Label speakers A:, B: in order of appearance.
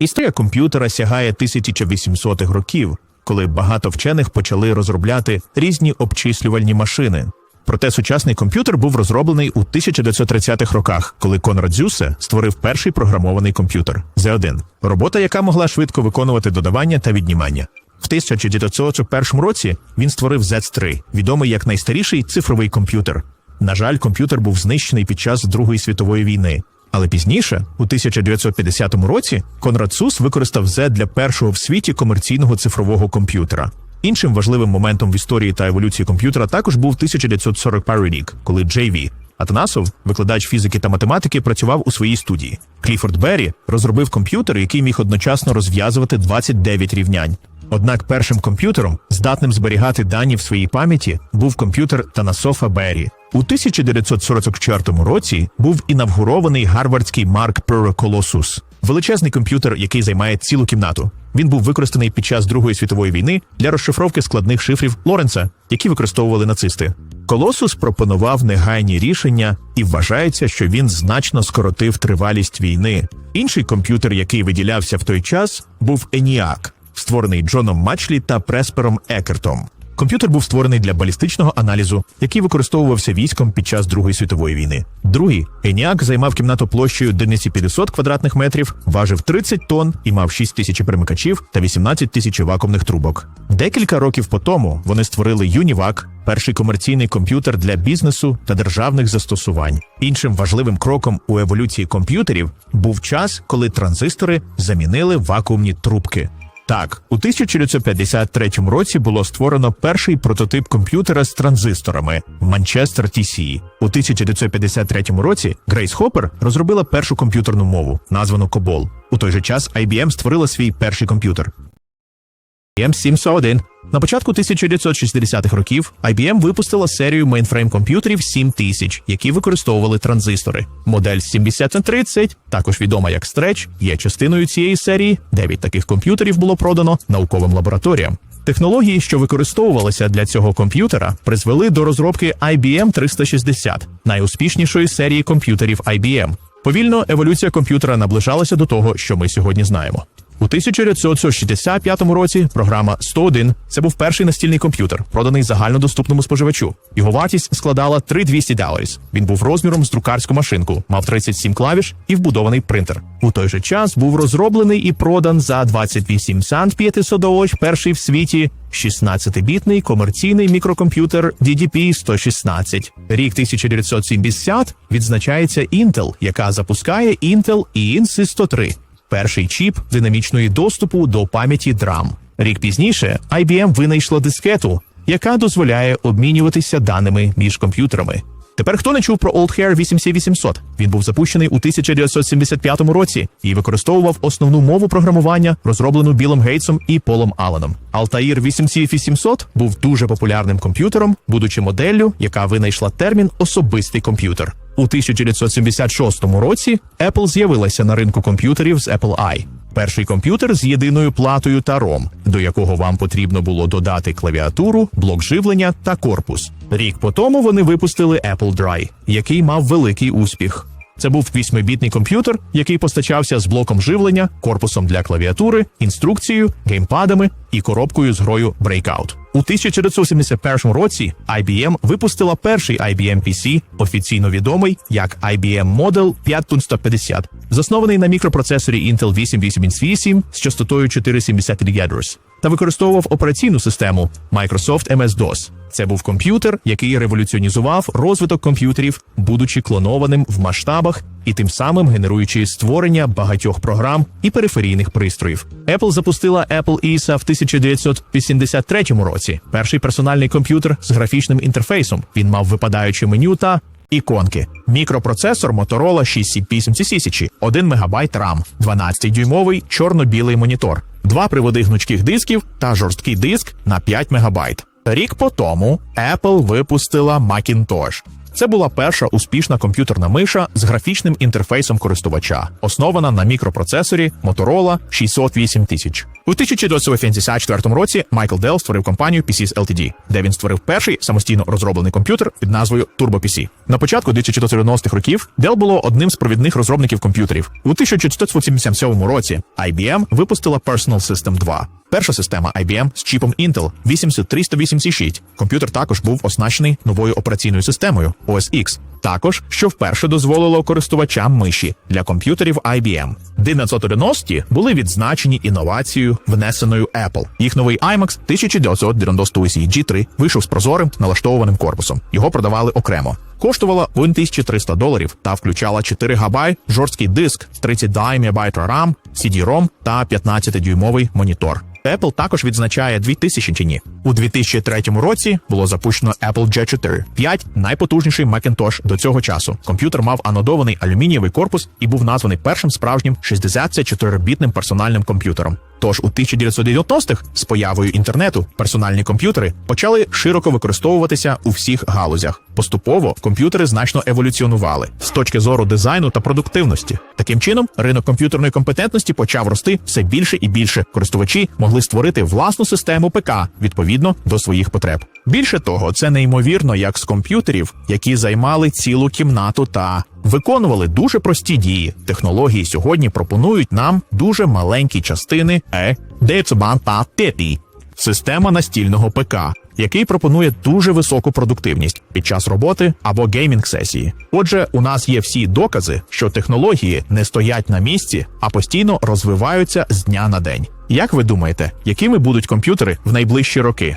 A: Історія комп'ютера сягає 1800-х років, коли багато вчених почали розробляти різні обчислювальні машини. Проте сучасний комп'ютер був розроблений у 1930-х роках, коли Конрад Зюсе створив перший програмований комп'ютер Z1, робота, яка могла швидко виконувати додавання та віднімання. В 1941 році він створив Z3, відомий як найстаріший цифровий комп'ютер. На жаль, комп'ютер був знищений під час Другої світової війни. Але пізніше, у 1950 році, Конрад Сус використав Z для першого в світі комерційного цифрового комп'ютера. Іншим важливим моментом в історії та еволюції комп'ютера також був 1941 рік, коли Джей Ві Атанасов, викладач фізики та математики, працював у своїй студії. Кліфорд Беррі розробив комп'ютер, який міг одночасно розв'язувати 29 рівнянь. Однак першим комп'ютером, здатним зберігати дані в своїй пам'яті, був комп'ютер Танасофа Беррі. У 1944 році був інавгурований гарвардський Марк Пер Колосус. Величезний комп'ютер, який займає цілу кімнату. Він був використаний під час Другої світової війни для розшифровки складних шифрів Лоренца, які використовували нацисти. Колосус пропонував негайні рішення і вважається, що він значно скоротив тривалість війни. Інший комп'ютер, який виділявся в той час, був ENIAC, створений Джоном Мачлі та Преспером Екертом. Комп'ютер був створений для балістичного аналізу, який використовувався військом під час Другої світової війни. Другий ENIAC займав кімнату площею 1500 квадратних метрів, важив 30 тонн і мав 6 тисяч перемикачів та 18 тисяч вакуумних трубок. Декілька років по тому вони створили UNIVAC, перший комерційний комп'ютер для бізнесу та державних застосувань. Іншим важливим кроком у еволюції комп'ютерів був час, коли транзистори замінили вакуумні трубки. Так, у 1953 році було створено перший прототип комп'ютера з транзисторами Манчестер TC. У 1953 році Грейс Хоппер розробила першу комп'ютерну мову, названу Кобол. У той же час IBM створила свій перший комп'ютер. IBM 701. На початку 1960-х років IBM випустила серію мейнфрейм комп'ютерів 7000, які використовували транзистори. Модель 7030, також відома як Stretch, є частиною цієї серії. Дев'ять таких комп'ютерів було продано науковим лабораторіям. Технології, що використовувалися для цього комп'ютера, призвели до розробки IBM 360, найуспішнішої серії комп'ютерів IBM. Повільно еволюція комп'ютера наближалася до того, що ми сьогодні знаємо. У 1965 році програма 101 – це був перший настільний комп'ютер, проданий загальнодоступному споживачу. Його вартість складала 3200 доларів. Він був розміром з друкарську машинку, мав 37 клавіш і вбудований принтер. У той же час був розроблений і продан за 28 цент 500 доларів перший в світі 16-бітний комерційний мікрокомп'ютер DDP-116. Рік 1970 відзначається Intel, яка запускає Intel INC 103 перший чіп динамічної доступу до пам'яті DRAM. Рік пізніше IBM винайшла дискету, яка дозволяє обмінюватися даними між комп'ютерами. Тепер хто не чув про Old Hair 8C800? Він був запущений у 1975 році і використовував основну мову програмування, розроблену Білом Гейтсом і Полом Алленом. Altair 8C800 був дуже популярним комп'ютером, будучи моделлю, яка винайшла термін особистий комп'ютер. У 1976 році Apple з'явилася на ринку комп'ютерів з Apple I. Перший комп'ютер з єдиною платою та ром, до якого вам потрібно було додати клавіатуру, блок живлення та корпус. Рік по тому вони випустили Apple Dry, який мав великий успіх. Це був вісьмибітний комп'ютер, який постачався з блоком живлення, корпусом для клавіатури, інструкцією, геймпадами і коробкою з грою Breakout. У 1971 році IBM випустила перший IBM PC, офіційно відомий як IBM Model 5150, заснований на мікропроцесорі Intel 888 з частотою 473 ГГц та використовував операційну систему Microsoft MS-DOS. Це був комп'ютер, який революціонізував розвиток комп'ютерів, будучи клонованим в масштабах і тим самим генеруючи створення багатьох програм і периферійних пристроїв. Apple запустила Apple ISA в 1983 році. Перший персональний комп'ютер з графічним інтерфейсом. Він мав випадаюче меню та іконки. Мікропроцесор Motorola 68000, 1 МБ RAM, 12-дюймовий чорно-білий монітор, два приводи гнучких дисків та жорсткий диск на 5 МБ. Рік по тому Apple випустила Macintosh. Це була перша успішна комп'ютерна миша з графічним інтерфейсом користувача, основана на мікропроцесорі Motorola 608 тисяч. У 1984 році Майкл Дел створив компанію PCs Ltd, де він створив перший самостійно розроблений комп'ютер під назвою Turbo PC. На початку 1990-х років Dell було одним з провідних розробників комп'ютерів. У 1987 році IBM випустила Personal System 2. Перша система IBM з чіпом Intel 80386. Комп'ютер також був оснащений новою операційною системою OS X. Також, що вперше дозволило користувачам миші для комп'ютерів IBM. 990 були відзначені інновацією, внесеною Apple. Їх новий iMac 1998 G3 вийшов з прозорим налаштованим корпусом. Його продавали окремо. Коштувала 1300 доларів та включала 4 ГБ, жорсткий диск, 32 МБ RAM, CD-ROM та 15-дюймовий монітор. Apple також відзначає 2000 чи ні. У 2003 році було запущено Apple J4, 5 найпотужніший Macintosh до цього часу. Комп'ютер мав анодований алюмінієвий корпус і був названий першим справжнім 64-бітним персональним комп'ютером. Тож у 1990-х з появою інтернету персональні комп'ютери почали широко використовуватися у всіх галузях. Поступово комп'ютери значно еволюціонували з точки зору дизайну та продуктивності. Таким чином, ринок комп'ютерної компетентності почав рости все більше і більше. Користувачі могли створити власну систему ПК відповідно до своїх потреб. Більше того, це неймовірно, як з комп'ютерів, які займали цілу кімнату та виконували дуже прості дії. Технології сьогодні пропонують нам дуже маленькі частини е та теті. Система настільного ПК, який пропонує дуже високу продуктивність під час роботи або геймінг сесії. Отже, у нас є всі докази, що технології не стоять на місці, а постійно розвиваються з дня на день. Як ви думаєте, якими будуть комп'ютери в найближчі роки?